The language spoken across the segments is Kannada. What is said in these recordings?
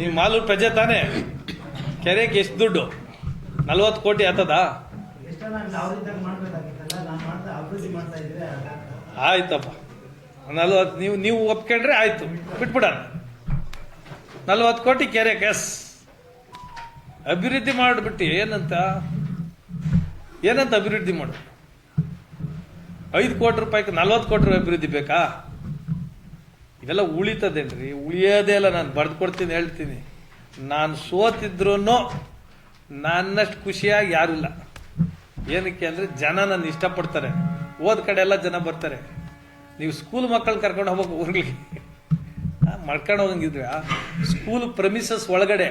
ನೀವು ಮಾಲು ಪ್ರಜೆ ತಾನೇ? ಕೆರೆಗೆ ಎಷ್ಟು ದುಡ್ಡು? ನಲ್ವತ್ತು ಕೋಟಿ ಆತದ. ಆಯ್ತಪ್ಪ. ನಲ್ವತ್ತು, ನೀವು ನೀವು ಒಪ್ಕೊಂಡ್ರೆ ಆಯ್ತು. ಬಿಟ್ಬಿಡೋಣ. ನಲ್ವತ್ತು ಕೋಟಿ ಕೆರೆ, ಎಸ್. ಅಭಿವೃದ್ಧಿ ಮಾಡಿಬಿಟ್ಟು ಏನಂತ? ಏನಂತ ಅಭಿವೃದ್ಧಿ ಮಾಡು? ಐದು ಕೋಟಿ ರೂಪಾಯಿಗೆ ನಲ್ವತ್ತು ಕೋಟಿ ರೂಪಾಯಿ ಅಭಿವೃದ್ಧಿ ಬೇಕಾ? ಇವೆಲ್ಲ ಉಳಿತದೇನ್ರಿ? ಉಳಿಯೋದೇ ಇಲ್ಲ, ನಾನು ಬರೆದು ಕೊಡ್ತೀನಿ, ಹೇಳ್ತೀನಿ. ನಾನು ಸೋತಿದ್ರು ನನ್ನಷ್ಟು ಖುಷಿಯಾಗಿ ಯಾರೂ ಇಲ್ಲ. ಏನಕ್ಕೆ ಅಂದರೆ ಜನ ನನ್ನ ಇಷ್ಟಪಡ್ತಾರೆ. ಹೋದ ಕಡೆ ಎಲ್ಲ ಜನ ಬರ್ತಾರೆ. ನೀವು ಸ್ಕೂಲ್ ಮಕ್ಕಳನ್ನ ಕರ್ಕೊಂಡು ಹೋಗ್ಬೇಕು ಊರಿಗೆ ಮಡ್ಕೊಂಡು ಹೋಗಂಗಿದ್ರೆ? ಸ್ಕೂಲ್ ಪ್ರಮಿಸಸ್ ಒಳಗಡೆ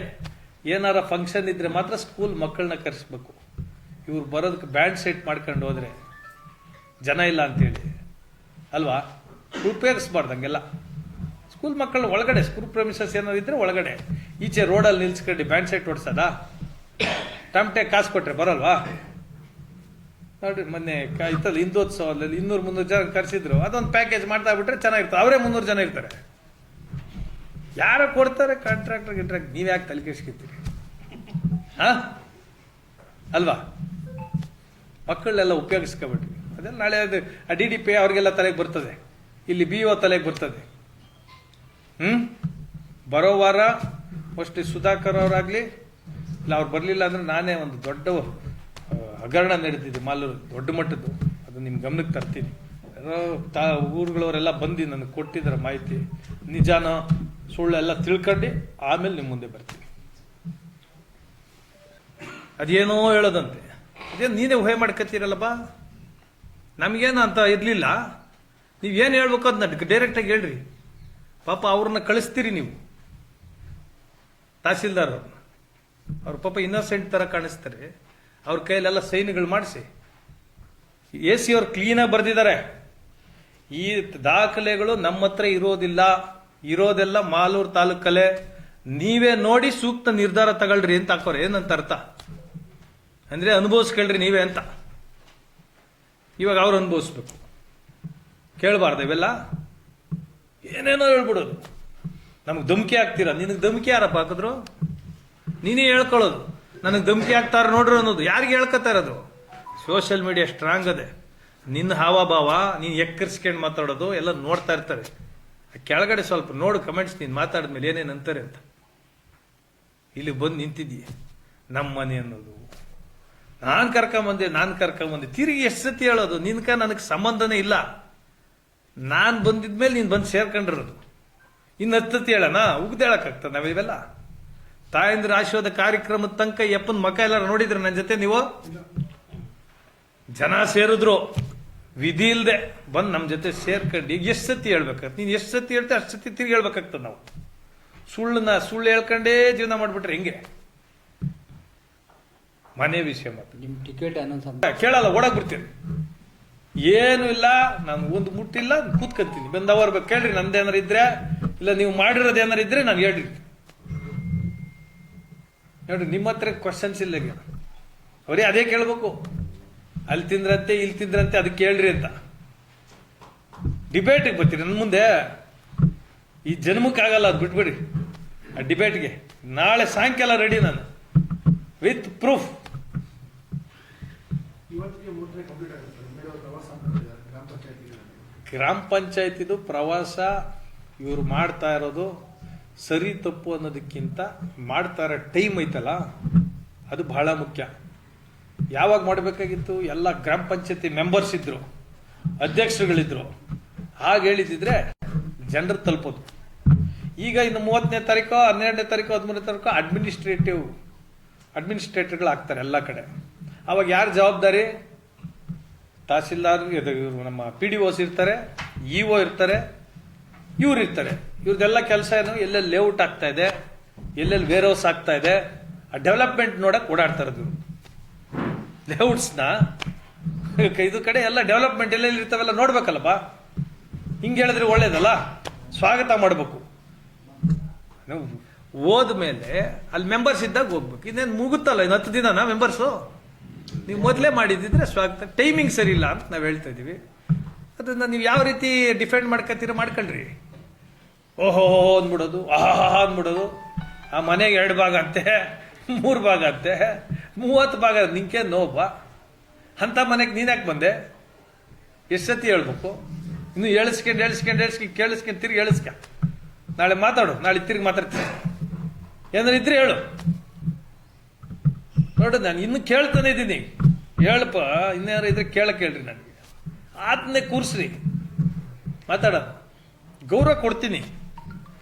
ಏನಾರ ಫಂಕ್ಷನ್ ಇದ್ರೆ ಮಾತ್ರ ಸ್ಕೂಲ್ ಮಕ್ಕಳನ್ನ ಕರೆಸ್ಬೇಕು. ಇವ್ರು ಬರೋದಕ್ಕೆ ಬ್ಯಾಂಡ್ ಸೆಟ್ ಮಾಡ್ಕೊಂಡು ಹೋದರೆ ಜನ ಇಲ್ಲ ಅಂತೇಳಿ. ಅಲ್ವಾ? ಉಪಯೋಗಿಸ್ಬಾರ್ದು ಹಂಗೆಲ್ಲ ಸ್ಕೂಲ್ ಮಕ್ಕಳ ಒಳಗಡೆ, ಸ್ಕೂಲ್ ಪ್ರಮಿಸಸ್ ಏನಾದ್ರು ಇದ್ರೆ ಒಳಗಡೆ. ಈಚೆ ರೋಡಲ್ಲಿ ನಿಲ್ಸ್ಕೊಂಡು ಬ್ಯಾಂಡ್ ಸೆಟ್ ಓಡಿಸೋದಾ? ಟಮಟೆ ಕಾಸು ಕೊಟ್ರೆ ಬರಲ್ವಾ? ನೋಡ್ರಿ, ಮೊನ್ನೆ ಇತ್ತಲ್ಲ ಹಿಂದೋತ್ಸವದಲ್ಲಿ ಇನ್ನೂರು ಮುನ್ನೂರು ಜನ ಕರೆಸಿದ್ರು. ಅದೊಂದು ಪ್ಯಾಕೇಜ್ ಮಾಡ್ತಾ ಬಿಟ್ರೆ ಚೆನ್ನಾಗಿರ್ತದೆ ಅವರೇ ಮುನ್ನೂರು ಜನ ಇರ್ತಾರೆ. ಯಾರು ಕೊಡ್ತಾರೆ ಕಾಂಟ್ರಾಕ್ಟರ್ ಗಿಂಟ್ರಾಕ್ಟ್. ನೀವು ಯಾಕೆ ತಲೆ ಕೆಡ್ಸ್ಕೊತೀರಿ? ಹಾ? ಅಲ್ವಾ? ಮಕ್ಕಳನ್ನೆಲ್ಲ ಉಪಯೋಗಿಸ್ಕೊಬಿಟ್ರಿ. ಅದೆಲ್ಲ ನಾಳೆ ಅದು ಡಿ ಡಿ ಪಿ ಅವ್ರಿಗೆಲ್ಲ ತಲೆಗೆ ಬರ್ತದೆ. ಇಲ್ಲಿ ಬಿ ಒ ತಲೆಗೆ ಬರ್ತದೆ. ಹ್ಮ್? ಬರೋ ವಾರ ಮೋಸ್ಟ್ಲಿ ಸುಧಾಕರ್ ಅವರಾಗ್ಲಿ, ಇಲ್ಲ ಅವ್ರು ಬರಲಿಲ್ಲ ಅಂದ್ರೆ ನಾನೇ ಒಂದು ದೊಡ್ಡ ಹಗರಣ ನಡೀತಿದ್ದೆ ಮಾಲೂರು, ದೊಡ್ಡ ಮಟ್ಟದ್ದು. ಅದು ನಿಮ್ಮ ಗಮನಕ್ಕೆ ತರ್ತೀನಿ. ತಾ, ಊರುಗಳವರೆಲ್ಲ ಬಂದು ನನಗೆ ಕೊಟ್ಟಿದ್ದಾರೆ ಮಾಹಿತಿ. ನಿಜಾನ ಸುಳ್ಳೆಲ್ಲ ತಿಳ್ಕೊಂಡು ಆಮೇಲೆ ನಿಮ್ಮ ಮುಂದೆ ಬರ್ತೀನಿ. ಅದೇನೋ ಹೇಳೋದಂತೆ. ಅದೇನು ನೀನೇ ಊಹೆ ಮಾಡ್ಕೊತೀರಲ್ಲಪ್ಪ ನಮಗೇನು ಅಂತ ಇರಲಿಲ್ಲ ನೀವೇನು ಹೇಳ್ಬೇಕು ಅದನ್ನ ಡೈರೆಕ್ಟಾಗಿ ಹೇಳ್ರಿ. ಪಾಪ ಅವ್ರನ್ನ ಕಳಿಸ್ತೀರಿ ನೀವು. ತಹಸೀಲ್ದಾರ್ ಅವ್ರನ್ನ. ಅವ್ರ ಪಾಪ ಇನ್ನೋಸೆಂಟ್ ತರ ಕಾಣಿಸ್ತಾರೆ. ಅವ್ರ ಕೈಯಲ್ಲೆಲ್ಲ ಸೈನ್ಗಳು ಮಾಡಿಸಿ. ಎ ಸಿ ಅವ್ರು ಕ್ಲೀನಾಗಿ ಬರೆದಿದ್ದಾರೆ. ಈ ದಾಖಲೆಗಳು ನಮ್ಮ ಹತ್ರ ಇರೋದಿಲ್ಲ. ಇರೋದೆಲ್ಲ ಮಾಲೂರು ತಾಲೂಕಲ್ಲೇ. ನೀವೇ ನೋಡಿ ಸೂಕ್ತ ನಿರ್ಧಾರ ತಗೊಳ್ರಿ ಅಂತ ಹಾಕೋರು. ಏನಂತ ಅರ್ಥ? ಅಂದ್ರೆ ಅನುಭವಿಸ್ಕೊಳ್ರಿ ನೀವೇ ಅಂತ. ಇವಾಗ ಅವ್ರು ಅನುಭವಿಸ್ಬೇಕು. ಕೇಳಬಾರ್ದು ಇವೆಲ್ಲ. ಏನೇನೋ ಹೇಳ್ಬಿಡೋದು. ನಮಗೆ ಧಮಕಿ ಹಾಕ್ತೀರಾ? ನಿನಗೆ ಧಮಕಿ ಯಾರಪ್ಪ ಹಾಕಿದ್ರು? ನೀನೇ ಹೇಳ್ಕೊಳ್ಳೋದು. ನನಗೆ ಧಮಕಿ ಹಾಕ್ತಾರ ನೋಡ್ರಿ ಅನ್ನೋದು. ಯಾರಿಗೆ ಹೇಳ್ಕೊತಾ ಇರೋದು? ಸೋಷಿಯಲ್ ಮೀಡಿಯಾ ಸ್ಟ್ರಾಂಗ್ ಅದೆ. ನಿನ್ನ ಹಾವಭಾವ, ನೀನು ಎಕ್ಕರ್ಸ್ಕೊಂಡು ಮಾತಾಡೋದು, ಎಲ್ಲ ನೋಡ್ತಾ ಇರ್ತಾರೆ. ಕೆಳಗಡೆ ಸ್ವಲ್ಪ ನೋಡು ಕಮೆಂಟ್ಸ್ ನೀನು ಮಾತಾಡಿದ್ಮೇಲೆ ಏನೇನು ಅಂತಾರೆ ಅಂತ. ಇಲ್ಲಿ ಬಂದು ನಿಂತಿದ್ದೀಯ ನಮ್ಮ ಮನೆ ಅನ್ನೋದು. ನಾನು ಕರ್ಕೊಂಬಂದೆ ನಾನು ಕರ್ಕೊಂಬಂದೆ. ತಿರುಗಿ ಎಷ್ಟು ಸತಿ ಹೇಳೋದು? ನಿನ್ಕ ನನಗೆ ಸಂಬಂಧನೇ ಇಲ್ಲ. ನಾನು ಬಂದಿದ್ಮೇಲೆ ನೀನು ಬಂದು ಸೇರ್ಕೊಂಡಿರೋದು. ಇನ್ನು ಹತ್ತತಿ ಹೇಳೋಣ? ಉಗ್ದೇಳಕ್ಕಾಗ್ತದೆ ನಾವಿವೆಲ್ಲ ತಾಯಂದ್ರ ಆಶೀರ್ವಾದ ಕಾರ್ಯಕ್ರಮದ ತನಕ ಯಪ್ಪನ ಮಕ ಎಲ್ಲಾರು ನೋಡಿದ್ರೆ ನನ್ನ ಜೊತೆ ನೀವು? ಜನ ಸೇರಿದ್ರು. ವಿಧಿ ಇಲ್ಲದೆ ಬಂದು ನಮ್ಮ ಜೊತೆ ಸೇರ್ಕೊಂಡು ಈಗ ಎಷ್ಟು ಸತಿ ಹೇಳ್ಬೇಕಾಗ್ತದೆ ನೀನು ಎಷ್ಟು ಸತಿ ಹೇಳ್ತೇ ಅಷ್ಟು ಸತಿ ತಿರುಗಿ ಹೇಳ್ಬೇಕಾಗ್ತದೆ ನಾವು. ಸುಳ್ಳನ್ನ ಸುಳ್ಳು ಹೇಳ್ಕೊಂಡೇ ಜೀವನ ಮಾಡಿಬಿಟ್ರೆ ಹಿಂಗೆ? ಮನೆ ವಿಷಯ ಮಾತ್ರ ನಿಮ್ಮ ಟಿಕೆಟ್ ಅನ್ನೊಂದು ಕೇಳಲ್ಲ ಓಡಕ್ ಬಿಡ್ತೀನಿ. ಏನು ಇಲ್ಲ, ನಾನು ಒಂದು ಮುಟ್ಟಿಲ್ಲ ಕೂತ್ಕೊಂತೀನಿ ಬಂದವರು ಬೇಕು ಕೇಳ್ರಿ ನಂದೇನಾರ ಇದ್ರೆ, ಇಲ್ಲ ನೀವು ಮಾಡಿರೋದು ಏನಾರ ಇದ್ರೆ ನಾನು ಹೇಳ್ರಿ. ನೋಡ್ರಿ, ನಿಮ್ಮ ಹತ್ರ ಕ್ವಶನ್ಸ್ ಇಲ್ಲ ಅವರೇ ಅದೇ ಕೇಳ್ಬೇಕು. ಅಲ್ಲಿ ತಿಂದ್ರಂತೆ, ಇಲ್ಲಿ ತಿಂದ್ರಂತೆ, ಅದಕ್ಕೆ ಕೇಳ್ರಿ ಅಂತ. ಡಿಬೇಟಿಗೆ ಬರ್ತೀರಿ ನನ್ನ ಮುಂದೆ. ಈ ಜನ್ಮಕ್ಕಾಗಲ್ಲ ಅದು ಬಿಟ್ಬಿಡಿ ಆ ಡಿಬೇಟ್ಗೆ ನಾಳೆ ಸಾಯಂಕಾಲ ರೆಡಿ ನಾನು. ವಿತ್ ಪ್ರೂಫ್ ಗ್ರಾಮ ಪಂಚಾಯತಿದು ಪ್ರವಾಸ ಇವರು ಮಾಡ್ತಾ ಇರೋದು ಸರಿ ತಪ್ಪು ಅನ್ನೋದಕ್ಕಿಂತ ಮಾಡ್ತಾ ಇರೋ ಟೈಮ್ ಐತಲ್ಲ, ಅದು ಬಹಳ ಮುಖ್ಯ. ಯಾವಾಗ ಮಾಡಬೇಕಾಗಿತ್ತು? ಎಲ್ಲ ಗ್ರಾಮ ಪಂಚಾಯತಿ ಮೆಂಬರ್ಸ್ ಇದ್ರು, ಅಧ್ಯಕ್ಷರುಗಳಿದ್ರು. ಹಾಗೆ ಹೇಳಿದಿದ್ರೆ ಜನರು ತಲುಪೋದು. ಈಗ ಇನ್ನು ಮೂವತ್ತನೇ ತಾರೀಕು, ಹನ್ನೆರಡನೇ ತಾರೀಕು, ಹದಿಮೂರನೇ ತಾರೀಕು ಅಡ್ಮಿನಿಸ್ಟ್ರೇಟಿವ್ ಅಡ್ಮಿನಿಸ್ಟ್ರೇಟರ್ಗಳು ಆಗ್ತಾರೆ ಎಲ್ಲ ಕಡೆ. ಅವಾಗ ಯಾರು ಜವಾಬ್ದಾರಿ? ತಹಸೀಲ್ದಾರ್ ಇದು ನಮ್ಮ ಪಿ ಡಿ ಓಸ್ ಇರ್ತಾರೆ ಇ ಒ ಇರ್ತಾರೆ, ಇವ್ರು ಇರ್ತಾರೆ. ಇವ್ರದ್ದೆಲ್ಲ ಕೆಲಸ ಏನು? ಎಲ್ಲೆಲ್ಲಿ ಲೇಔಟ್ ಆಗ್ತಾ ಇದೆ? ಎಲ್ಲೆಲ್ಲಿ ವೇರ್ ಹೌಸ್ ಆಗ್ತಾ ಇದೆ? ಆ ಡೆವಲಪ್ಮೆಂಟ್ ನೋಡಕ್ ಓಡಾಡ್ತಾ ಇರೋದು ಲೇಔಟ್ಸ್ನ ಇದು ಕಡೆ ಎಲ್ಲ ಡೆವಲಪ್ಮೆಂಟ್ ಎಲ್ಲೆಲ್ಲಿ ಇರ್ತಾವೆಲ್ಲ ನೋಡ್ಬೇಕಲ್ಲಪ್ಪ. ಹಿಂಗೆ ಹೇಳಿದ್ರೆ ಒಳ್ಳೇದಲ್ಲ? ಸ್ವಾಗತ ಮಾಡಬೇಕು. ಹೋದ ಮೇಲೆ ಅಲ್ಲಿ ಮೆಂಬರ್ಸ್ ಇದ್ದಾಗ ಹೋಗ್ಬೇಕು. ಇನ್ನೇನು ಮುಗುತ್ತಲ್ಲ? ಇನ್ನು ಹತ್ತು ದಿನನಾ ಮೆಂಬರ್ಸು ನೀವು ಮೊದಲೇ ಮಾಡಿದ್ದಿದ್ರೆ ಸ್ವಾಗತ ಟೈಮಿಂಗ್ ಸರಿ ಇಲ್ಲ ಅಂತ ನಾವು ಹೇಳ್ತಾ ಇದೀವಿ ಅದನ್ನ ನೀವು ಯಾವ ರೀತಿ ಡಿಫೆಂಡ್ ಮಾಡ್ಕೊತೀರ ಮಾಡ್ಕೊಳ್ರಿ. ಓಹೋ ಅಂದ್ಬಿಡೋದು. ಆಹಾ ಅಂದ್ಬಿಡೋದು. ಆ ಮನೆಗೆ ಎರಡು ಭಾಗ ಅಂತೆ, ಮೂರು ಭಾಗ ಅಂತೆ, ಮೂವತ್ತು ಭಾಗ ನಿಂಕೆ ನೋಬ ಅಂಥ ಮನೆಗೆ ನೀನ್ಯಾಕೆ ಬಂದೆ? ಎಷ್ಟು ಸತಿ ಹೇಳ್ಬೇಕು? ಇನ್ನು ಎಳಿಸ್ಕೊಂಡು ಎಳಿಸ್ಕೊಂಡು ಎಳಿಸ್ಕೊಂಡು ಕೇಳಿಸ್ಕೊಂಡು ತಿರ್ಗಿ ಎಳಿಸ್ಕ ನಾಳೆ ಮಾತಾಡು, ನಾಳೆ ತಿರ್ಗಿ ಮಾತಾಡ್ತೀನಿ. ಏನಾರು ಇದ್ರೆ ಹೇಳು. ನೋಡು, ನಾನು ಇನ್ನು ಕೇಳ್ತಾನೆ ಇದ್ದೀನಿ. ಹೇಳಪ್ಪ, ಇನ್ಯಾರು ಇದ್ರೆ ಕೇಳ ಹೇಳ್ರಿ ನನಗೆ. ಆತನೇ ಕೂರಿಸ್ರಿ. ಮಾತಾಡ ಗೌರವ ಕೊಡ್ತೀನಿ.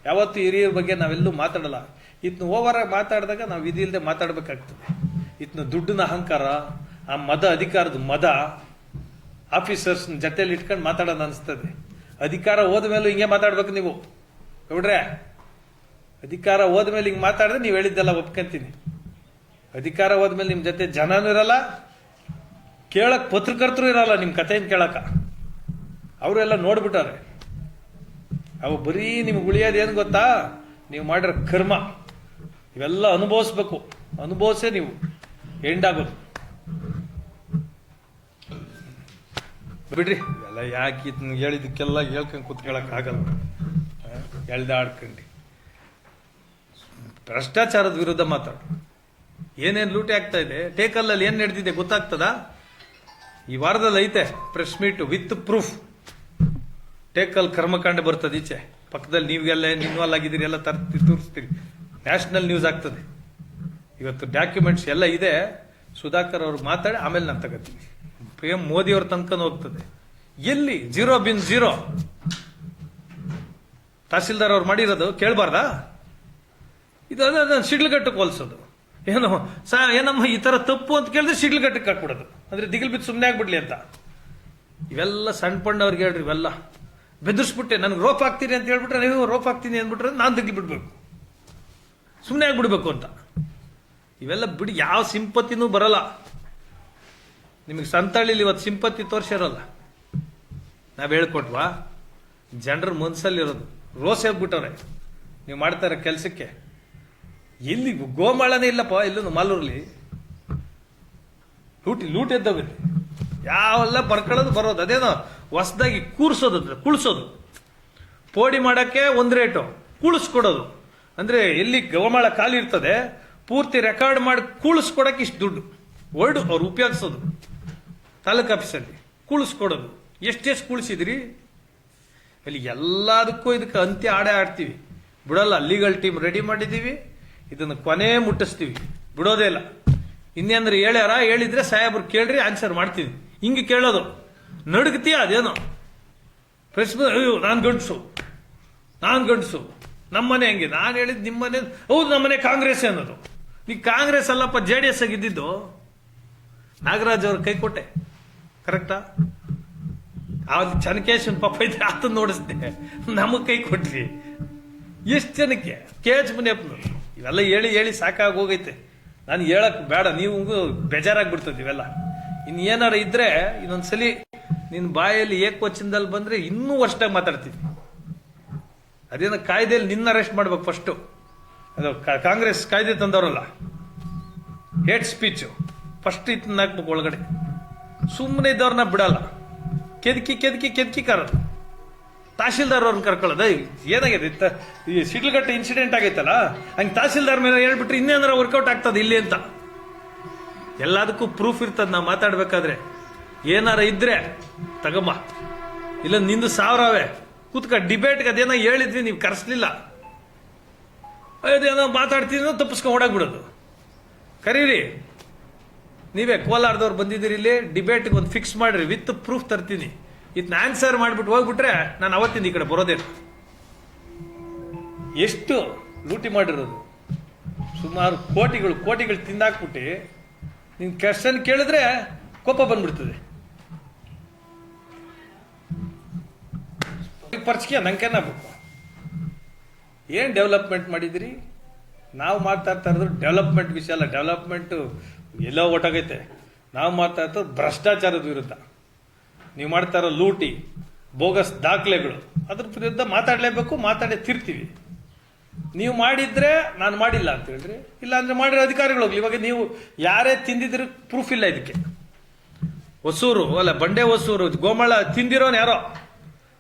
ಯಾವತ್ತು ಹಿರಿಯರ ಬಗ್ಗೆ ನಾವೆಲ್ಲೂ ಮಾತಾಡಲ್ಲ. ಇದನ್ನ ಓವರ್ ಆಗಿ ಮಾತಾಡಿದಾಗ ನಾವು ವಿಧಿ ಇಲ್ಲದೆ ಮಾತಾಡ್ಬೇಕಾಗ್ತದೆ. ಇತ್ನ ದುಡ್ಡಿನ ಅಹಂಕಾರ, ಆ ಮದ ಅಧಿಕಾರದ ಮದ ಆಫೀಸರ್ಸ್ ಜೊತೆಯಲ್ಲಿ ಇಟ್ಕೊಂಡು ಮಾತಾಡೋಣ ಅನಿಸ್ತದೆ. ಅಧಿಕಾರ ಹೋದ ಮೇಲೂ ಹಿಂಗೆ ಮಾತಾಡ್ಬೇಕು ನೀವು. ನೋಡ್ರೆ? ಅಧಿಕಾರ ಹೋದ್ಮೇಲೆ ಹಿಂಗೆ ಮಾತಾಡಿದ್ರೆ ನೀವು ಹೇಳಿದ್ದೆಲ್ಲ ಒಪ್ಕೊಂತೀನಿ. ಅಧಿಕಾರ ಹೋದ್ಮೇಲೆ ನಿಮ್ಮ ಜೊತೆ ಜನನೂ ಇರಲ್ಲ ಕೇಳಕ್ ಪತ್ರಕರ್ತರು ಇರಲ್ಲ ನಿಮ್ಮ ಕಥೆಯನ್ನು ಕೇಳಕ. ಅವರೆಲ್ಲ ನೋಡ್ಬಿಟ್ಟಾರೆ ಅವು ಬರೀ ನಿಮ್ಗೆ ಉಳಿಯೋದು ಏನು ಗೊತ್ತಾ? ನೀವು ಮಾಡಿರೋ ಕರ್ಮ. ಇವೆಲ್ಲ ಅನುಭವಿಸ್ಬೇಕು. ಅನುಭವಿಸೇ ನೀವು ಎಂಡ್ ಆಗೋದು. ಬಿಡ್ರಿ. ಎಲ್ಲ ಯಾಕೆ ಹೇಳಿದಕ್ಕೆಲ್ಲ ಹೇಳ್ಕೊಂಡು ಆಗಲ್ಲ. ಎಳ್ದಾಡ್ಕೊಂಡು. ಭ್ರಷ್ಟಾಚಾರದ ವಿರುದ್ಧ ಮಾತಾಡು. ಏನೇನು ಲೂಟಿ ಆಗ್ತಾ ಇದೆ? ಟೇಕಲ್ಲಲ್ಲಿ ಏನು ನಡೆದಿದೆ ಗೊತ್ತಾಗ್ತದಾ? ಈ ವಾರದಲ್ಲಿ ಐತೆ ಪ್ರೆಸ್ ಮೀಟ್ ವಿತ್ ಪ್ರೂಫ್ ಟೇಕಲ್ ಕರ್ಮಕಾಂಡ ಬರ್ತದೆ ಈಚೆ. ಪಕ್ಕದಲ್ಲಿ ನೀವೆಲ್ಲ ಇನ್ವಾಲ್ವ್ ಆಗಿದ್ದೀರಿ, ಎಲ್ಲ ತರ್ತಿ ತೋರಿಸ್ತೀರಿ. ನ್ಯಾಷನಲ್ ನ್ಯೂಸ್ ಆಗ್ತದೆ. ಇವತ್ತು ಡಾಕ್ಯುಮೆಂಟ್ಸ್ ಎಲ್ಲ ಇದೆ. ಸುಧಾಕರ್ ಅವರು ಮಾತಾಡಿ, ಆಮೇಲೆ ನಾನು ತಗೋತೀನಿ. ಪಿ ಎಂ ಮೋದಿ ಅವ್ರ ತನಕ ಹೋಗ್ತದೆ. ಎಲ್ಲಿ? ಜೀರೋ ಬಿನ್ ಜೀರೋ ತಹಸೀಲ್ದಾರ್ ಅವ್ರು ಮಾಡಿರೋದು ಕೇಳಬಾರ್ದಾ? ಇದು ಅದನ್ನ ಹೋಲಿಸೋದು ಹೋಲ್ಸೋದು. ಏನು, ಸಾ ಏನಮ್ಮ ಈ ಥರ ತಪ್ಪು ಅಂತ ಕೇಳಿದ್ರೆ ಶಿಡ್ಲಘಟ್ಟಕ್ಕೆ ಹಾಕ್ಬಿಡೋದು. ಅಂದ್ರೆ ದಿಗಿಲ್ ಬಿದ್ದು ಸುಮ್ಮನೆ ಆಗ್ಬಿಡ್ಲಿ ಅಂತ. ಇವೆಲ್ಲ ಸಣ್ಣ ಪಣ್ಣವ್ರಿಗೆ ಹೇಳ್ರಿ ಇವೆಲ್ಲ. ಬೆದರ್ಸ್ಬಿಟ್ಟೆ, ನನಗೆ ರೋಪ್ ಹಾಕ್ತೀನಿ ಅಂತ ಹೇಳ್ಬಿಟ್ರೆ ನೀವು ರೋಪ್ ಹಾಕ್ತೀನಿ ಅಂದ್ಬಿಟ್ರೆ ನಾನು ದಿಗ್ಲಿ ಬಿಡ್ಬೇಕು. ಸುಮ್ಮನೆ ಆಗ್ಬಿಡ್ಬೇಕು ಅಂತ. ಇವೆಲ್ಲ ಬಿಡಿ, ಯಾವ ಸಿಂಪತ್ತಿನೂ ಬರಲ್ಲ. ನಿಮಗೆ ಸಂತಳ್ಳಿಲಿ ಇವತ್ತು ಸಿಂಪತ್ತಿ ತೋರಿಸಿರಲ್ಲ ನಾವು ಹೇಳ್ಕೊಟ್ವಾ? ಜನರ ಮನ್ಸಲ್ಲಿರೋದು. ರೋಸ್ ಹೇಳ್ಬಿಟ್ಟವ್ರೆ ನೀವು ಮಾಡ್ತಾರೆ ಕೆಲಸಕ್ಕೆ ಎಲ್ಲಿ ಗೋಮಾಳನೇ ಇಲ್ಲಪ್ಪ ಎಲ್ಲೂ ಮಾಲೂರ್ಲಿ ಲೂಟಿ ಲೂಟಿ ಎದ್ದವಿಲ್ಲ ಯಾವೆಲ್ಲ ಬರ್ಕೊಳ್ಳೋದು ಬರೋದು, ಅದೇನೋ ಹೊಸದಾಗಿ ಕೂರ್ಸೋದು ಅಂದ್ರೆ, ಕುಳ್ಸೋದು. ಪೋಡಿ ಮಾಡೋಕ್ಕೆ ಒಂದು ರೇಟು, ಕೂಳಿಸ್ಕೊಡೋದು. ಅಂದ್ರೆ ಎಲ್ಲಿ ಗೋಮಾಳ ಖಾಲಿ ಇರ್ತದೆ, ಪೂರ್ತಿ ರೆಕಾರ್ಡ್ ಮಾಡಿ ಕೂಳಿಸ್ಕೊಡಕ್ಕೆ ಇಷ್ಟು ದುಡ್ಡು. ವರ್ಡ್ ಅವ್ರು ಉಪಯೋಗಿಸೋದು. ತಾಲೂಕು ಆಫೀಸಲ್ಲಿ ಕೂಳಿಸ್ಕೊಡೋದು. ಎಷ್ಟೆಷ್ಟು ಕೂಳಿಸಿದ್ರಿ? ಅಲ್ಲಿ ಎಲ್ಲದಕ್ಕೂ ಇದಕ್ಕೆ ಅಂತ್ಯ ಆಡೇ ಆಡ್ತೀವಿ. ಬಿಡಲ್ಲ, ಲೀಗಲ್ ಟೀಮ್ ರೆಡಿ ಮಾಡಿದ್ದೀವಿ. ಇದನ್ನು ಕೊನೆ ಮುಟ್ಟಿಸ್ತೀವಿ. ಬಿಡೋದೇ ಇಲ್ಲ. ಇನ್ನೇಂದ್ರೆ ಹೇಳ್ಯಾರ, ಹೇಳಿದ್ರೆ ಸಾಹೇಬ್ರು ಕೇಳ್ರಿ ಆನ್ಸರ್ ಮಾಡ್ತೀವಿ ಹಿಂಗೆ ಕೇಳೋದು. ನಡುಗ್ತೀಯ ಅದೇನೋ? ಪ್ರೆಸ್ ಅಯ್ಯೋ, ನಾನು ಗಂಡಸು. ನಾನು ಗಂಡಸು. ನಮ್ಮನೆ ಹಂಗೆ? ನಾನು ಹೇಳಿದ್ದು ನಿಮ್ಮನೆ ಹೌದು, ನಮ್ಮನೆ ಕಾಂಗ್ರೆಸ್ ಅನ್ನೋದು. ನೀ ಕಾಂಗ್ರೆಸ್ ಅಲ್ಲಪ್ಪ ಜೆ ಡಿ ಎಸ್ ಆಗಿದ್ದು ನಾಗರಾಜ್ ಅವ್ರ ಕೈ ಕೊಟ್ಟೆ ಕರೆಕ್ಟಾ ಅವ್ರು ಚನಕೇಶನ್ ಪಾಪ ಇದ್ರೆ ಆತ ನೋಡಿಸ್ದೆ. ನಮಗೆ ಕೈ ಕೊಟ್ರಿ. ಎಷ್ಟು ಜನಕ್ಕೆ? ಕೆ ಎಚ್ ಮುನಿಯಪ್ಪನವರು. ಇವೆಲ್ಲ ಹೇಳಿ ಹೇಳಿ ಸಾಕಾಗಿ ಹೋಗೈತೆ. ನಾನು ಹೇಳಕ್ ಬೇಡ ನೀವು ಬೇಜಾರಾಗ್ಬಿಡ್ತದೆ ಇವೆಲ್ಲ. ಇನ್ ಏನಾರ ಇದ್ರೆ ಇನ್ನೊಂದ್ಸಲಿ ನಿನ್ನ ಬಾಯಲ್ಲಿ ಏಕವಚನದಲ್ಲಿ ಬಂದ್ರೆ ಇನ್ನೂ ವರ್ಷದಾಗ ಮಾತಾಡ್ತೀನಿ. ಅದೇನೋ ಕಾಯ್ದೆಯಲ್ಲಿ ನಿನ್ನ ಅರೆಸ್ಟ್ ಮಾಡ್ಬೇಕು ಫಸ್ಟು ಅದು ಕಾಂಗ್ರೆಸ್ ಕಾಯ್ದೆ ತಂದವರಲ್ಲ. ಹೇಟ್ ಸ್ಪೀಚು ಫಸ್ಟ್ ಇದನ್ನ ಹಾಕ್ಬೇಕು ಒಳಗಡೆ. ಸುಮ್ಮನೆ ಇದ್ದವ್ರನ್ನ ಬಿಡಲ್ಲ. ಕೆದಕಿ ಕೆದಕಿ ಕೆದಕಿ ಕರೋದು ತಹಶೀಲ್ದಾರ್ ಅವ್ರನ್ನ ಕರ್ಕೊಳ್ಳೋದ? ಏನಾಗಿದೆ ಈ ಶಿಡ್ಲಘಟ್ಟ ಇನ್ಸಿಡೆಂಟ್ ಆಗೈತಲ್ಲ, ಹಂಗೆ ತಹಶೀಲ್ದಾರ್ ಮೇಲೆ ಹೇಳ್ಬಿಟ್ರೆ ಇನ್ನೇನಾರ ವರ್ಕೌಟ್ ಆಗ್ತದೆ ಇಲ್ಲಿ ಅಂತ. ಎಲ್ಲದಕ್ಕೂ ಪ್ರೂಫ್ ಇರ್ತದೆ, ನಾವು ಮಾತಾಡ್ಬೇಕಾದ್ರೆ. ಏನಾರ ಇದ್ರೆ ತಗಮ್ಮ ಇಲ್ಲ ನಿಂದು ಸಾವಿರವೇ. ಕೂತ್ಕ ಡಿಬೇಟ್ಗೆ ಅದೇನೋ ಹೇಳಿದ್ವಿ, ನೀವು ಕರೆಸ್ಲಿಲ್ಲ. ಅದೇನೋ ಮಾತಾಡ್ತೀನಿ ತಪ್ಪಿಸ್ಕೊಂಡು ಓಡಾಗ್ಬಿಡೋದು. ಕರೀರಿ. ನೀವೇ ಕೋಲಾರದವ್ರು ಬಂದಿದ್ದೀರಿ ಇಲ್ಲಿ ಡಿಬೇಟ್ಗೆ ಒಂದು ಫಿಕ್ಸ್ ಮಾಡಿರಿ ವಿತ್ ಪ್ರೂಫ್ ತರ್ತೀನಿ. ಇದನ್ನ ಆನ್ಸರ್ ಮಾಡಿಬಿಟ್ಟು ಹೋಗ್ಬಿಟ್ರೆ ನಾನು ಅವತ್ತಿಂದ ಈ ಕಡೆ ಬರೋದೇ ಎಷ್ಟು ಲೂಟಿ ಮಾಡಿರೋದು? ಸುಮಾರು ಕೋಟಿಗಳು ಕೋಟಿಗಳು ತಿಂದಾಕ್ಬಿಟ್ಟು ನಿನ್ ಕ್ವಶನ್ ಕೇಳಿದ್ರೆ ಕೋಪ ಬಂದ್ಬಿಡ್ತದೆ. ಪರ್ಚಿಕೆ ನಂಗೆನಾಗಬೇಕು ಏನ್ ಡೆವಲಪ್ಮೆಂಟ್ ಮಾಡಿದಿರಿ? ನಾವು ಮಾಡ್ತಾ ಇರ್ತಾ ಇರೋದು ಡೆವಲಪ್ಮೆಂಟ್ ವಿಷಯ ಅಲ್ಲ ಡೆವಲಪ್ಮೆಂಟ್ ಎಲ್ಲೋ ಒಟ್ಟಾಗೈತೆ. ನಾವು ಮಾಡ್ತಾ ಇರೋದು ಭ್ರಷ್ಟಾಚಾರದ ವಿರುದ್ಧ. ನೀವು ಮಾಡ್ತಾ ಇರೋ ಲೂಟಿ, ಬೋಗಸ್ ದಾಖಲೆಗಳು, ಅದ್ರ ವಿರುದ್ಧ ಮಾತಾಡಲೇಬೇಕು, ಮಾತಾಡೇ ತಿರ್ತೀವಿ. ನೀವು ಮಾಡಿದ್ರೆ ನಾನು ಮಾಡಿಲ್ಲ ಅಂತ ಹೇಳ್ರಿ ಇಲ್ಲ ಅಂದ್ರೆ ಮಾಡಿರೋ ಅಧಿಕಾರಿಗಳು ಹೋಗ್ಲಿ. ಇವಾಗ ನೀವು ಯಾರೇ ತಿಂದಿದ್ರು ಪ್ರೂಫ್ ಇಲ್ಲ ಇದಕ್ಕೆ. ಹೊಸೂರು, ಅಲ್ಲ, ಬಂಡೆ ಹೊಸೂರು, ಗೋಮಾಳ ತಿಂದಿರೋನ್ ಯಾರೋ?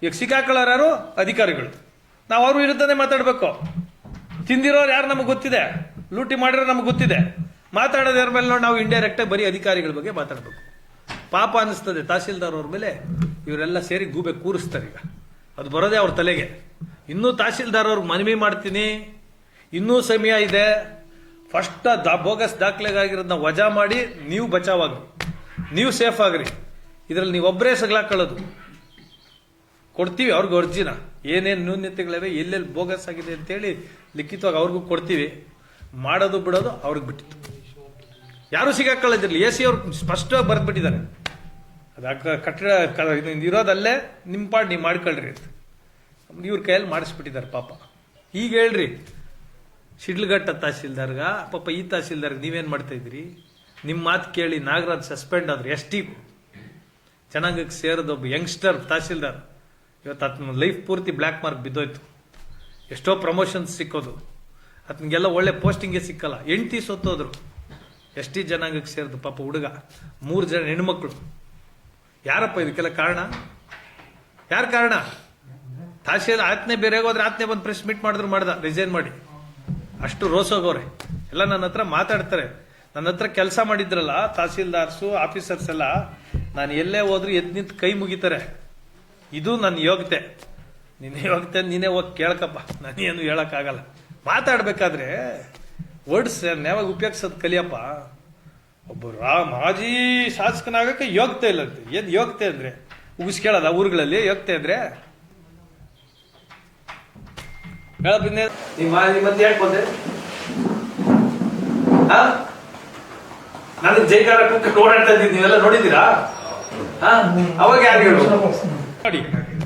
ಈಗ ಸಿಕ್ಕಾಕೊಳ್ಳೋರು ಯಾರು? ಅಧಿಕಾರಿಗಳು. ನಾವು ಅವ್ರ ವಿರುದ್ಧನೇ ಮಾತಾಡಬೇಕು. ತಿಂದಿರೋರು ಯಾರು ನಮಗೆ ಗೊತ್ತಿದೆ? ಲೂಟಿ ಮಾಡಿರೋ ನಮಗೆ ಗೊತ್ತಿದೆ. ಮಾತಾಡೋದ್ರ ಮೇಲೆ ನಾವು ಇಂಡೈರೆಕ್ಟಾಗಿ ಬರೀ ಅಧಿಕಾರಿಗಳ ಬಗ್ಗೆ ಮಾತಾಡಬೇಕು. ಪಾಪ ಅನಿಸ್ತದೆ ತಹಸೀಲ್ದಾರ್ ಅವ್ರ ಮೇಲೆ, ಇವರೆಲ್ಲ ಸೇರಿ ಗೂಬೆ ಕೂರಿಸ್ತಾರೆ ಈಗ. ಅದು ಬರೋದೇ ಅವ್ರ ತಲೆಗೆ. ಇನ್ನೂ ತಹಸೀಲ್ದಾರ್ ಅವ್ರಿಗೆ ಮನವಿ ಮಾಡ್ತೀನಿ. ಇನ್ನೂ ಸಮಯ ಇದೆ. ಫಸ್ಟ್ ದಾ, ಬೋಗಸ್ ದಾಖಲೆಗಾಗಿರೋದನ್ನ ವಜಾ ಮಾಡಿ ನೀವು ಬಚಾವಾಗ್ರಿ. ನೀವು ಸೇಫ್ ಆಗ್ರಿ. ಇದ್ರಲ್ಲಿ ನೀವೊಬ್ಬರೇ ಕಳೋದು. ಕೊಡ್ತೀವಿ ಅವ್ರಿಗೆ ಅರ್ಜಿನ. ಏನೇನು ನ್ಯೂನ್ಯತೆಗಳಿವೆ ಎಲ್ಲೆಲ್ಲಿ ಬೋಗಸ್ ಆಗಿದೆ ಅಂತೇಳಿ ಲಿಖಿತವಾಗಿ ಅವ್ರಿಗೂ ಕೊಡ್ತೀವಿ. ಮಾಡೋದು ಬಿಡೋದು ಅವ್ರಿಗೆ ಬಿಟ್ಟಿತ್ತು. ಯಾರು ಸಿಗಾಕೊಳ್ಳೋದಿರಲಿ ಎ ಸಿ ಅವ್ರು ಸ್ಪಷ್ಟವಾಗಿ ಬರೆದ್ಬಿಟ್ಟಿದ್ದಾರೆ. ಅದಾಗ ಕಟ್ಟಡ ಇರೋದಲ್ಲೇ ನಿಮ್ಮ ಪಾಡ್ ನೀವು ಮಾಡ್ಕೊಳ್ರಿ ಅಂತ. ಇವ್ರ ಕೈಯಲ್ಲಿ ಮಾಡಿಸ್ಬಿಟ್ಟಿದ್ದಾರೆ ಪಾಪ. ಈಗ ಹೇಳ್ರಿ, ಶಿಡ್ಲಘಟ್ಟ ತಹಸೀಲ್ದಾರ್ಗ, ಪಾಪ ಈ ತಹಸೀಲ್ದಾರ್ಗೆ ನೀವೇನು ಮಾಡ್ತಾ ಇದ್ರಿ ನಿಮ್ಮ ಮಾತು ಕೇಳಿ ನಾಗರಾಜ್ ಸಸ್ಪೆಂಡ್ ಆದ್ರೆ ಎಸ್ ಟಿ ಜನಾಂಗಕ್ಕೆ ಸೇರಿದ ಒಬ್ಬ ಯಂಗ್ಸ್ಟರ್ ತಹಸೀಲ್ದಾರ್. ಇವತ್ತು ಆತನ ಲೈಫ್ ಪೂರ್ತಿ ಬ್ಲ್ಯಾಕ್ ಮಾರ್ಕ್ ಬಿದ್ದೋಯ್ತು. ಎಷ್ಟೋ ಪ್ರಮೋಷನ್ಸ್ ಸಿಕ್ಕೋದು. ಆತನಿಗೆಲ್ಲ ಒಳ್ಳೆ ಪೋಸ್ಟಿಂಗೇ ಸಿಕ್ಕಲ್ಲ. ಎಂಟಿ ಸೊತ್ತೋದ್ರು. ಎಸ್ ಟಿ ಜನಾಂಗಕ್ಕೆ ಸೇರಿದ ಪಾಪ ಹುಡುಗ. ಮೂರು ಜನ ಹೆಣ್ಮಕ್ಳು. ಯಾರಪ್ಪ ಇದಕ್ಕೆಲ್ಲ ಕಾರಣ? ಯಾರು ಕಾರಣ? ತಹಸೀಲ್ದಾರ್ ಆತ್ನೆ ಬೇರೆ ಹೋದ್ರೆ ಆತ್ನೆ ಬಂದು ಪ್ರೆಸ್ ಮೀಟ್ ಮಾಡಿದ್ರು ಮಾಡ್ದ ರಿಸೈನ್ ಮಾಡಿ. ಅಷ್ಟು ರೋಸೋಗವ್ರೆ ಎಲ್ಲ ನನ್ನ ಹತ್ರ ಮಾತಾಡ್ತಾರೆ. ನನ್ನ ಹತ್ರ ಕೆಲಸ ಮಾಡಿದ್ರಲ್ಲ, ತಹಸೀಲ್ದಾರ್ಸು, ಆಫೀಸರ್ಸ್ ಎಲ್ಲ, ನಾನು ಎಲ್ಲೇ ಹೋದ್ರು ಎದ್ ನಿಂತು ಕೈ ಮುಗಿತಾರೆ. ಇದು ನನ್ನ ಯೋಗ್ಯತೆ. ನಿನ್ನೆ ಯೋಗ್ಯತೆ ನೀನೇ ಹೋಗಿ ಕೇಳ್ಕಪ್ಪ. ನಾನೇನು ಹೇಳಕ್ಕಾಗಲ್ಲ. ಮಾತಾಡ್ಬೇಕಾದ್ರೆ ವರ್ಡ್ಸ್ ಯಾವಾಗ ಉಪಯೋಗಿಸೋದು ಕಲಿಯಪ್ಪ. ಒಬ್ಬರು ಆ ಮಾಜಿ ಶಾಸಕನಾಗಕ್ಕೆ ಯೋಗ್ಯತೆ ಇಲ್ಲಂತೆ ಏನ್ ಯೋಗ್ಯತೆ ಅಂದ್ರೆ? ಉಗಿಸ್ ಕೇಳದ ಊರುಗಳಲ್ಲಿ ಯೋಗ್ಯತೆ ಅಂದ್ರೆ? ಹೇಳಪ್ಪ ಇನ್ನೇನ್? ನಿಮ್ಮ ಮತ್ತೆ ನಾನು ಜೈಕಾರ ಕೂತ್ಕೊಂಡು ಓಡಾಡ್ತಾ ಇದ್ದೀನಿ ನೀವೆಲ್ಲ ನೋಡಿದ್ದೀರಾ? ಅವಾಗ ಯಾರು ಹೇಳು? ನೋಡಿ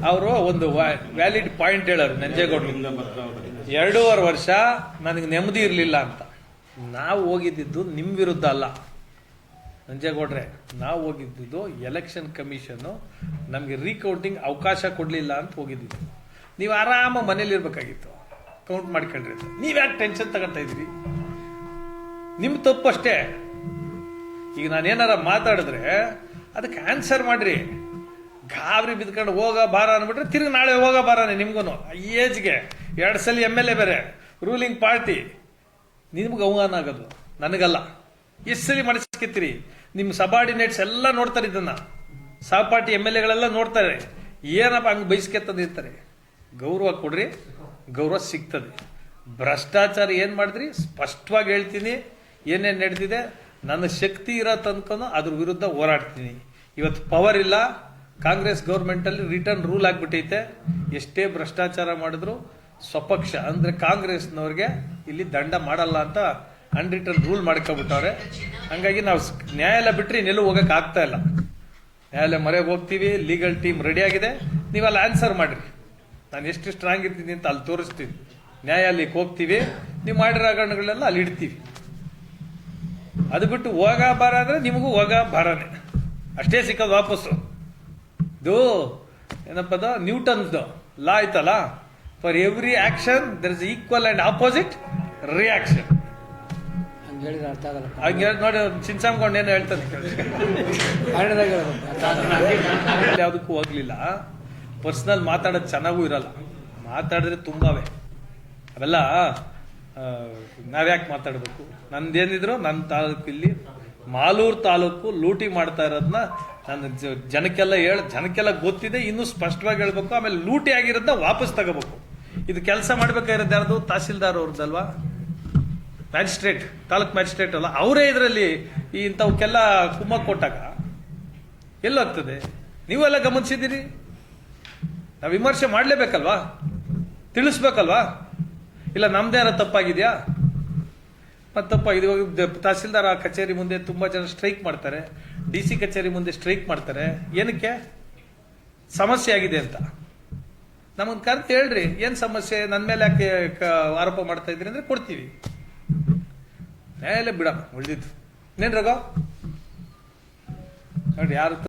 ಅವರು ಒಂದು ವ್ಯಾಲಿಡ್ ಪಾಯಿಂಟ್ ಹೇಳೋರು ನಂಜೇಗೌಡರು. ಎರಡೂವರೆ ವರ್ಷ ನನಗೆ ನೆಮ್ಮದಿ ಇರಲಿಲ್ಲ ಅಂತ. ನಾವು ಹೋಗಿದ್ದಿದ್ದು ನಿಮ್ಮ ವಿರುದ್ಧ ಅಲ್ಲ. ನಂಜೇಗೌಡ್ರೆ ನಾವು ಹೋಗಿದ್ದಿದ್ದು ಎಲೆಕ್ಷನ್ ಕಮಿಷನ್ನು ನಮಗೆ ರೀಕೌಂಟಿಂಗ್ ಅವಕಾಶ ಕೊಡಲಿಲ್ಲ ಅಂತ ಹೋಗಿದ್ದಿದ್ದು. ನೀವು ಆರಾಮ ಮನೇಲಿ ಇರ್ಬೇಕಾಗಿತ್ತು. ಕೌಂಟ್ ಮಾಡ್ಕೊಂಡ್ರಿ ನೀವು ನೀವ್ಯಾಕೆ ಟೆನ್ಷನ್ ತಗೊಳ್ತಾ ಇದ್ರಿ ನಿಮ್ಮ ತಪ್ಪು ಅಷ್ಟೇ. ಈಗ ನಾನೇನಾರ ಮಾತಾಡಿದ್ರೆ ಅದಕ್ಕೆ ಆನ್ಸರ್ ಮಾಡ್ರಿ. ಗಾಬರಿ ಬಿದ್ಕೊಂಡು ಹೋಗ ಬಾರ ಅಂದ್ಬಿಟ್ರೆ ತಿರ್ಗಿ ನಾಳೆ ಹೋಗ ಬಾರನೆ ನಿಮ್ಗೂ ಏಜ್ಗೆ ಎರಡು ಸಲ ಎಂ ಎಲ್ ಎ ಬೇರೆ ರೂಲಿಂಗ್ ಪಾರ್ಟಿ ನಿಮ್ಗೆ ಅವಮಾನ ಆಗೋದು. ನನಗಲ್ಲ. ಎಷ್ಟು ಸಲ ಮಾಡಿಸ್ಕೊತೀರಿ ನಿಮ್ಮ ಸಬಾರ್ಡಿನೇಟ್ಸ್ ಎಲ್ಲ ನೋಡ್ತಾರೆ ಇದನ್ನ. ಸಹಪಾಠಿ ಎಂ ಎಲ್ ಎಗಳೆಲ್ಲ ನೋಡ್ತಾರೆ. ಏನಪ್ಪ ಹಂಗೆ ಬೈಸ್ಕೊತದಿರ್ತಾರೆ ಗೌರವ ಕೊಡ್ರಿ, ಗೌರವ ಸಿಗ್ತದೆ. ಭ್ರಷ್ಟಾಚಾರ ಏನು ಮಾಡಿದ್ರಿ? ಸ್ಪಷ್ಟವಾಗಿ ಹೇಳ್ತೀನಿ, ಏನೇನು ನಡೆದಿದೆ? ನನ್ನ ಶಕ್ತಿ ಇರೋ ತನಕನೂ ಅದ್ರ ವಿರುದ್ಧ ಹೋರಾಡ್ತೀನಿ. ಇವತ್ತು ಪವರ್ ಇಲ್ಲ, ಕಾಂಗ್ರೆಸ್ ಗೌರ್ಮೆಂಟಲ್ಲಿ ರಿಟರ್ನ್ ರೂಲ್ ಆಗಿಬಿಟ್ಟೈತೆ. ಎಷ್ಟೇ ಭ್ರಷ್ಟಾಚಾರ ಮಾಡಿದ್ರು ಸ್ವಪಕ್ಷ, ಅಂದ್ರೆ ಕಾಂಗ್ರೆಸ್ನವ್ರಿಗೆ ಇಲ್ಲಿ ದಂಡ ಮಾಡಲ್ಲ ಅಂತ ಅನ್ರಿಟರ್ನ್ ರೂಲ್ ಮಾಡ್ಕೊಬಿಟ್ಟವ್ರೆ ಹಂಗಾಗಿ ನಾವು ನ್ಯಾಯಾಲಯ ಬಿಟ್ಟರೆ ಇನ್ನೆಲ್ಲೂ ಹೋಗಕ್ಕೆ ಆಗ್ತಾ ಇಲ್ಲ. ನ್ಯಾಯಾಲಯ ಮರೆಗೆ ಹೋಗ್ತೀವಿ ಲೀಗಲ್ ಟೀಮ್ ರೆಡಿ ಆಗಿದೆ. ನೀವು ಅಲ್ಲಿ ಆನ್ಸರ್ ಮಾಡಿರಿ. ನಾನು ಎಷ್ಟು ಸ್ಟ್ರಾಂಗ್ ಇರ್ತೀನಿ ಅಂತ ಅಲ್ಲಿ ತೋರಿಸ್ತೀನಿ. ನ್ಯಾಯಾಲಯಕ್ಕೆ ಹೋಗ್ತೀವಿ, ನೀವು ಮಾಡಿರೋ ಹಗರಣಗಳೆಲ್ಲ ಅಲ್ಲಿ ಇಡ್ತೀವಿ. ಅದು ಬಿಟ್ಟು ಹೋಗ ಬಾರ ಅಂದರೆ ನಿಮಗೂ ಹೋಗ ಬಾರನೆ. ಅಷ್ಟೇ ಸಿಕ್ಕೋದು ವಾಪಸ್ಸು. ಇದು ಏನಪ್ಪದ, ನ್ಯೂಟನ್ಸ್ದು. ಲಾ ಆಯ್ತಲ್ಲ? For every action there is equal and opposite reaction ಹಂಗೆ ಹೇಳಿದ್ರೆ ಅರ್ಥ ಆಗಲ್ಲ. ಹಂಗೆ ನೋಡಿ ಚಿನ್ಸಾಮ್ಕೊಂಡು ಏನು ಹೇಳ್ತಾನೆ. ಕನ್ನಡದಾಗ ಹೇಳ್ಬೇಕು ಯಾವುದಕ್ಕೂ ಹೋಗ್ಲಿಲ್ಲ. ಪರ್ಸನಲ್ ಮಾತಾಡೋದು ಚೆನ್ನಾಗೂ ಇರಲ್ಲ. ಮಾತಾಡಿದ್ರೆ ತುಂಬಾವೆ. ಅವೆಲ್ಲ ನಾವ್ಯಾಕೆ ಮಾತಾಡಬೇಕು? ನಂದೇನಿದ್ರು ನನ್ನ ತಾಲೂಕು ಇಲ್ಲಿ ಮಾಲೂರು ತಾಲೂಕು ಲೂಟಿ ಮಾಡ್ತಾ ಇರೋದನ್ನ ನನ್ನ ಜನಕ್ಕೆಲ್ಲ ಹೇಳ ಜನಕ್ಕೆಲ್ಲ ಗೊತ್ತಿದೆ ಇನ್ನೂ ಸ್ಪಷ್ಟವಾಗಿ ಹೇಳ್ಬೇಕು ಆಮೇಲೆ ಲೂಟಿ ಆಗಿರೋದನ್ನ ವಾಪಸ್ ತಗೋಬೇಕು. ಇದು ಕೆಲಸ ಮಾಡ್ಬೇಕಾಗಿರೋದು ಯಾರ್ದು? ತಹಸೀಲ್ದಾರ್ ಅವ್ರದ್ದಲ್ವಾ? ಮ್ಯಾಜಿಸ್ಟ್ರೇಟ್, ತಾಲೂಕ್ ಮ್ಯಾಜಿಸ್ಟ್ರೇಟ್ ಅಲ್ಲ, ಅವರೇ ಇದರಲ್ಲಿ ಈ ಇಂಥವಕ್ಕೆಲ್ಲ ಕುಮ್ಮಕ್ಕೆ ಕೊಟ್ಟಾಗ ಎಲ್ಲೋಗ್ತದೆ? ನೀವೆಲ್ಲ ಗಮನಿಸಿದ್ದೀರಿ? ನಾವು ವಿಮರ್ಶೆ ಮಾಡಲೇಬೇಕಲ್ವಾ? ತಿಳಿಸ್ಬೇಕಲ್ವಾ? ಇಲ್ಲ ನಮ್ದೇನ ತಪ್ಪಾಗಿದೆಯಾ? ಮತ್ತೆ ತಪ್ಪಾಗಿದೆ ತಹಸೀಲ್ದಾರ್ ಆ ಕಚೇರಿ ಮುಂದೆ ತುಂಬಾ ಜನ ಸ್ಟ್ರೈಕ್ ಮಾಡ್ತಾರೆ. ಡಿ ಸಿ ಕಚೇರಿ ಮುಂದೆ ಸ್ಟ್ರೈಕ್ ಮಾಡ್ತಾರೆ. ಏನಕ್ಕೆ? ಸಮಸ್ಯೆ ಆಗಿದೆ ಅಂತ. ನಮ್ಮನ್ನು ಕರೆದು ಹೇಳ್ರಿ, ಏನು ಸಮಸ್ಯೆ? ನನ್ನ ಮೇಲೆ ಯಾಕೆ ಆರೋಪ ಮಾಡ್ತಾ ಇದ್ರಿ ಅಂದ್ರೆ ಕೊಡ್ತೀವಿ. ನ್ಯಾಯಾಲಯ ಬಿಡಮ್ಮ ಉಳಿದಿದ್ದು. ಇನ್ನೇನು ರಘು? ನೋಡಿ ಯಾರು